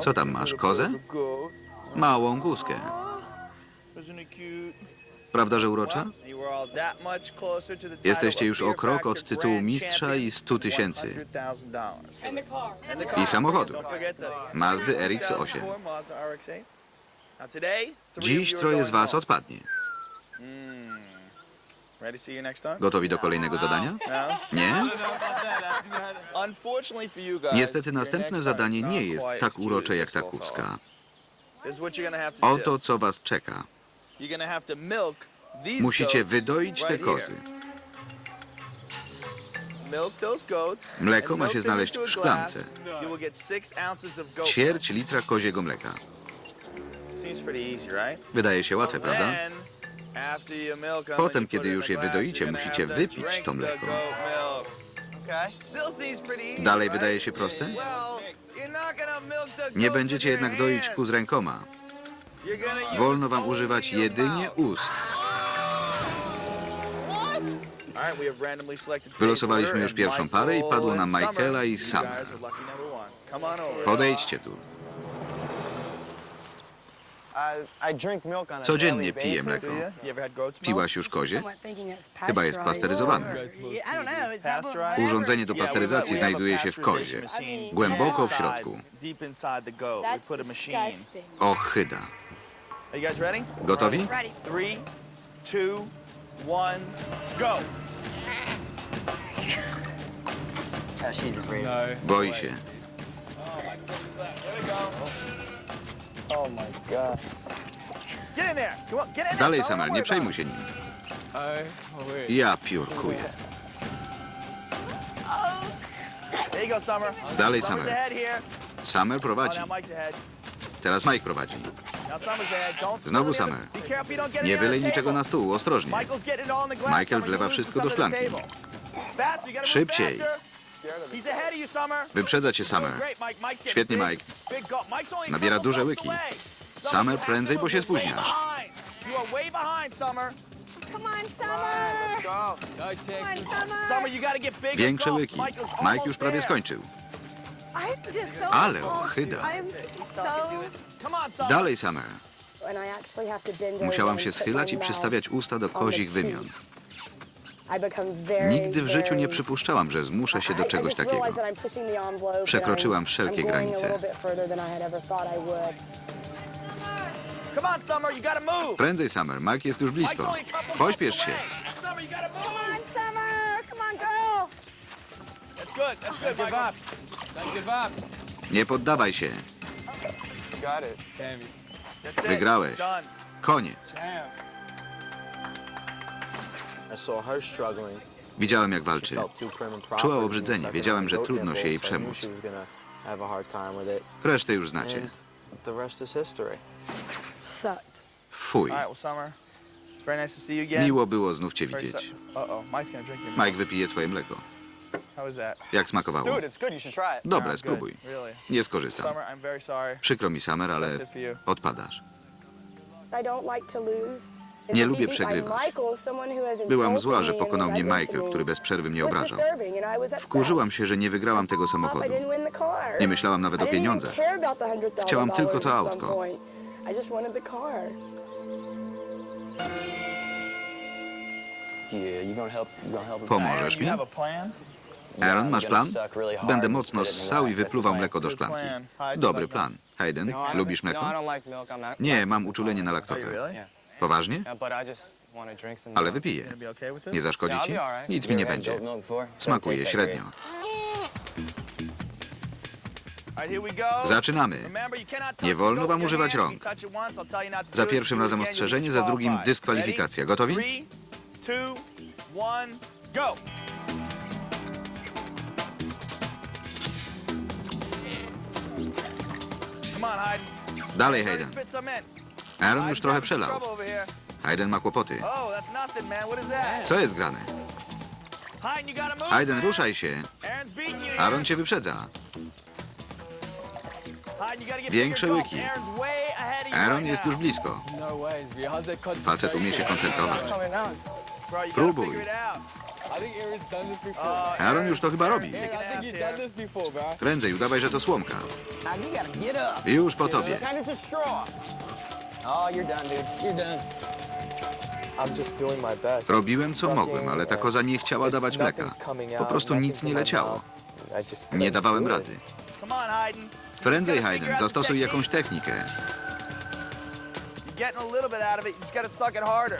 Co tam masz, kozę? Małą guzkę. Prawda, że urocza? Jesteście już o krok od tytułu mistrza i 100 tysięcy. I samochodu. Mazdy RX-8. Dziś troje z was odpadnie. Gotowi do kolejnego zadania? Nie? Niestety następne zadanie nie jest tak urocze jak ta kózka. Oto co was czeka. Musicie wydoić te kozy. Mleko ma się znaleźć w szklance. Ćwierć litra koziego mleka. Wydaje się łatwe, prawda? Potem, kiedy już je wydoicie, musicie wypić to mleko. Dalej wydaje się proste? Nie będziecie jednak doić kóz rękoma. Wolno wam używać jedynie ust. Wylosowaliśmy już pierwszą parę i padło na Michaela i Summer. Podejdźcie tu. Codziennie piję mleko. Piłaś już kozie? Chyba jest pasteryzowane. Urządzenie do pasteryzacji znajduje się w kozie. Głęboko w środku. Ochyda. Gotowi? Two, one, go! Boi się. Dalej, Don't nie przejmuj się nim. Ja piórkuję. Dalej. Summer Oh, prowadzi. Teraz Mike prowadzi. Znowu get Nie wylej niczego na stół, ostrożnie. Michael wlewa wszystko do szklanki. Szybciej. Wyprzedza cię getting Świetnie, Mike. Nabiera duże łyki. Summer, prędzej, bo się spóźniasz. You are way behind, Summer. Come on, Summer! Go, Come on, Texas. Summer! Summer, you gotta get bigger Większe łyki. Mike już prawie skończył. I'm just so Ale ochyda. I'm so... Come on, Summer. Dalej, Summer. Musiałam się schylać i przystawiać usta do kozich wymion. Nigdy w życiu nie przypuszczałam, że zmuszę się do czegoś takiego. Przekroczyłam wszelkie granice. Prędzej, Summer. Mike jest już blisko. Pośpiesz się. away. Summer, you gotta Come move. on, Summer! Come on, girl! That's good. That's good, Don't give Michael. up. Don't give up. Nie poddawaj się. Got it. Damn it. That's it. Wygrałeś. Done. Koniec. Damn. I saw her struggling. Widziałem, jak walczy. Czuła obrzydzenie. Wiedziałem, że trudno się jej przemóc. she was gonna have a hard time with it. Resztę już znacie. Sucked. Fuj. Miło było znów cię widzieć. Mike wypije twoje mleko. Jak smakowało? Dobre, spróbuj. Nie skorzystam. Przykro mi, Summer, ale odpadasz. Nie lubię przegrywać. Byłam zła, że pokonał mnie Michael, który bezprzerwy mnie obrażał. Wkurzyłam się, że nie wygrałam tego samochodu. Nie myślałam nawet o pieniądzach. Chciałam tylko to autko. Yeah, you gonna help? You gonna help? Pomożesz mi? have a plan? Aaron, masz plan? Suck really hard Będę mocno ssał i wypluwał the mleko do szklanki. Dobry plan. Hayden, No, I lubisz No, I mleko? not. Nie, mam uczulenie na laktozę. really? Poważnie? I just Ale wypiję. Nie zaszkodzi ci? Nic mi nie będzie. Smakuje średnio. Zaczynamy. Nie wolno wam używać rąk. Za pierwszym razem ostrzeżenie, za drugim dyskwalifikacja. Gotowi? Dalej, Hayden. Aaron już trochę przelał. Hayden ma kłopoty. Oh? Co jest grane? Hayden, ruszaj się. Aaron cię wyprzedza. Większe łyki. Aaron jest już blisko. Facet umie się koncentrować. Próbuj. Aaron już to chyba robi. Prędzej udawaj, że to słomka. Już po tobie. Robiłem co mogłem, ale ta koza nie chciała dawać mleka. Po prostu nic nie leciało. Nie dawałem rady. Prędzej, Hayden, zastosuj jakąś technikę.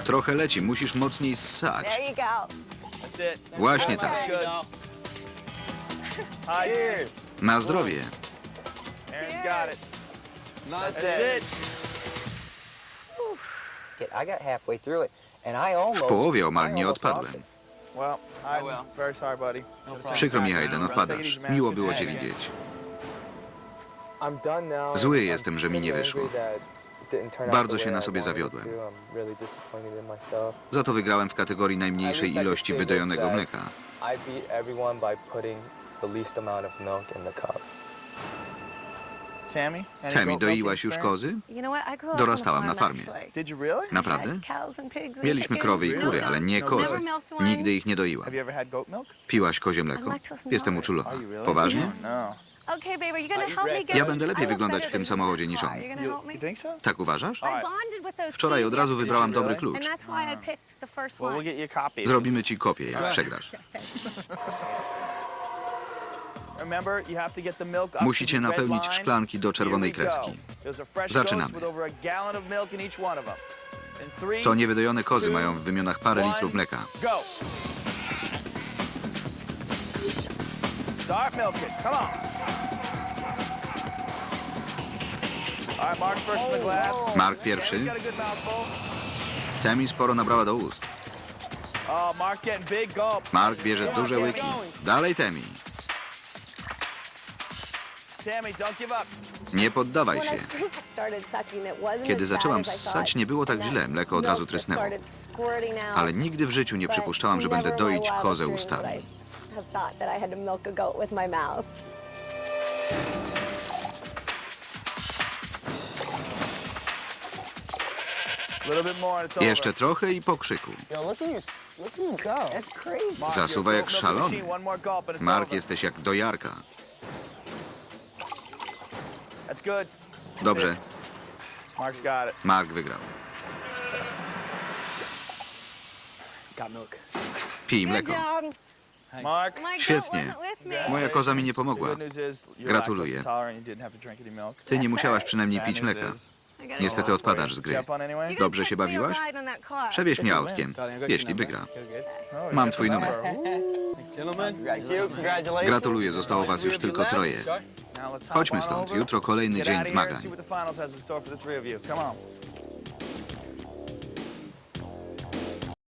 Trochę leci, musisz mocniej ssać. Właśnie tak. Na zdrowie. W połowie omal nie odpadłem. buddy. Przykro mi, Hayden, odpadasz. Miło było cię widzieć. Zły jestem, że mi nie wyszło. Bardzo się na sobie zawiodłem. Za to wygrałem w kategorii najmniejszej ilości wydojonego mleka. Tammy? doiłaś już kozy? Dorastałam na farmie. Naprawdę? Mieliśmy krowy i kury, ale nie kozy. Nigdy ich nie doiłam. Piłaś kozie mleko? Jestem uczulona. Poważnie? No. Me get Ja będę lepiej wyglądać w tym samochodzie niż on. Tak uważasz? Wczoraj od razu wybrałam dobry klucz. Zrobimy ci kopię, jak przegrasz. Musicie napełnić szklanki do czerwonej kreski. Zaczynamy. To niewydojone kozy mają w wymionach parę litrów mleka. glass. Mark pierwszy. Temi sporo nabrała do ust. Oh. Mark bierze duże łyki. Dalej Temi. Tammy. Nie poddawaj się. Kiedy zaczęłam ssać, nie było tak źle, mleko od razu trysnęło. Ale nigdy w życiu nie przypuszczałam, że będę doić kozę ustami. Jeszcze trochę i po krzyku. Zasuwa jak szalony. Mark, jesteś jak dojarka. That's good. Dobrze, Mark's got it. Mark wygrał. Got milk. Pij mleko. Mark, Świetnie. Moja koza mi nie pomogła. Gratuluję. Ty nie musiałaś przynajmniej pić mleka. Niestety odpadasz z gry. Dobrze się bawiłaś? Przewieź mnie autkiem, jeśli wygra. Mam twój numer. Gratuluję, zostało was już tylko troje. Chodźmy stąd, jutro kolejny dzień zmagań.